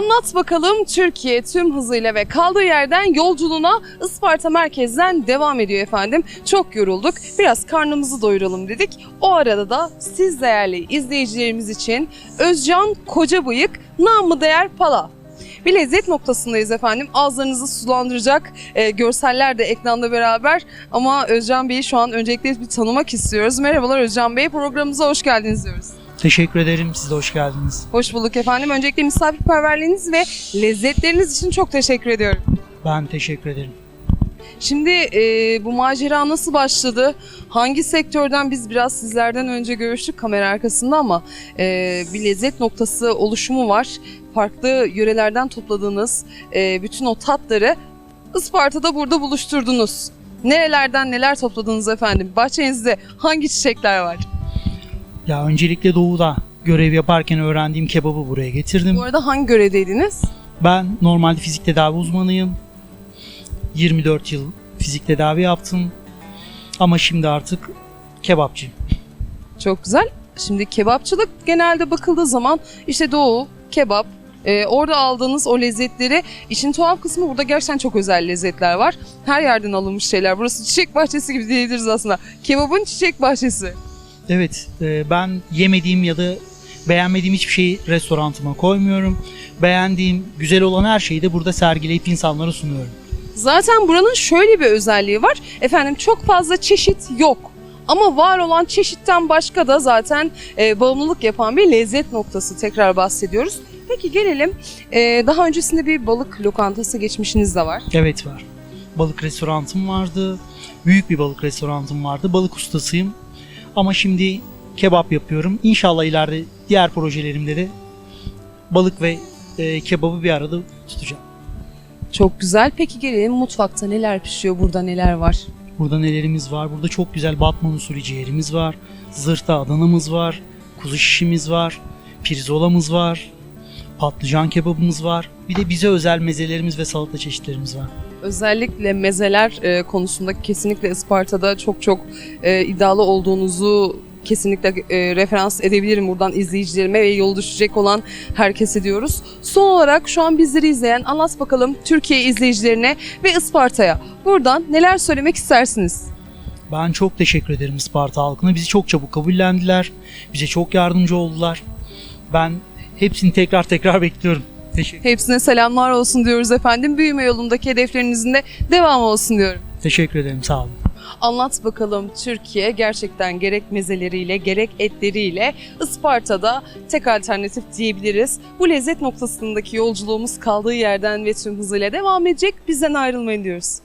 Anlat bakalım Türkiye tüm hızıyla ve kaldığı yerden yolculuğuna Isparta merkezden devam ediyor efendim. Çok yorulduk. Biraz karnımızı doyuralım dedik. O arada da siz değerli izleyicilerimiz için Özcan Kocabıyık namı değer Pala. Bir lezzet noktasındayız efendim. Ağızlarınızı sulandıracak e, görseller de ekranda beraber. Ama Özcan Bey'i şu an öncelikle bir tanımak istiyoruz. Merhabalar Özcan Bey. Programımıza hoş geldiniz diyoruz. Teşekkür ederim. Siz de hoş geldiniz. Hoş bulduk efendim. Öncelikle misafirperverliğiniz ve lezzetleriniz için çok teşekkür ediyorum. Ben teşekkür ederim. Şimdi e, bu macera nasıl başladı? Hangi sektörden biz biraz sizlerden önce görüştük kamera arkasında ama e, bir lezzet noktası oluşumu var. Farklı yörelerden topladığınız e, bütün o tatları Isparta'da burada buluşturdunuz. Nerelerden neler topladınız efendim? Bahçenizde hangi çiçekler var? Ya öncelikle doğuda görev yaparken öğrendiğim kebabı buraya getirdim. Bu arada hangi görevdeydiniz? Ben normalde fizik tedavi uzmanıyım. 24 yıl fizik tedavi yaptım. Ama şimdi artık kebapçıyım. Çok güzel. Şimdi kebapçılık genelde bakıldığı zaman işte doğu, kebap, e, orada aldığınız o lezzetleri işin tuhaf kısmı burada gerçekten çok özel lezzetler var. Her yerden alınmış şeyler. Burası çiçek bahçesi gibi diyebiliriz aslında. Kebabın çiçek bahçesi. Evet, e, ben yemediğim ya da beğenmediğim hiçbir şeyi restorantıma koymuyorum. Beğendiğim, güzel olan her şeyi de burada sergileyip insanlara sunuyorum. Zaten buranın şöyle bir özelliği var. Efendim çok fazla çeşit yok. Ama var olan çeşitten başka da zaten e, bağımlılık yapan bir lezzet noktası tekrar bahsediyoruz. Peki gelelim e, daha öncesinde bir balık lokantası geçmişiniz de var. Evet var. Balık restorantım vardı. Büyük bir balık restorantım vardı. Balık ustasıyım. Ama şimdi kebap yapıyorum. İnşallah ileride diğer projelerimde de balık ve e, kebabı bir arada tutacağım. Çok güzel. Peki gelelim mutfakta neler pişiyor, burada neler var? Burada nelerimiz var? Burada çok güzel Batman usulü ciğerimiz var. Zırhta Adana'mız var. Kuzu şişimiz var. Pirzolamız var. Patlıcan kebabımız var. Bir de bize özel mezelerimiz ve salata çeşitlerimiz var. Özellikle mezeler e, konusunda kesinlikle Isparta'da çok çok e, iddialı olduğunuzu kesinlikle e, referans edebilirim buradan izleyicilerime ve yol düşecek olan herkese diyoruz. Son olarak şu an bizleri izleyen anlat bakalım Türkiye izleyicilerine ve Isparta'ya buradan neler söylemek istersiniz? Ben çok teşekkür ederim Isparta halkına. Bizi çok çabuk kabullendiler. Bize çok yardımcı oldular. Ben hepsini tekrar tekrar bekliyorum. Teşekkür, Hepsine selamlar olsun diyoruz efendim. Büyüme yolundaki hedeflerinizin de devamı olsun diyorum. teşekkür ederim. Sağ olun. Anlat bakalım Türkiye gerçekten gerek mezeleriyle gerek etleriyle Isparta'da tek alternatif diyebiliriz. Bu lezzet noktasındaki yolculuğumuz kaldığı yerden ve tüm hızıyla devam edecek. Bizden ayrılmayın diyoruz.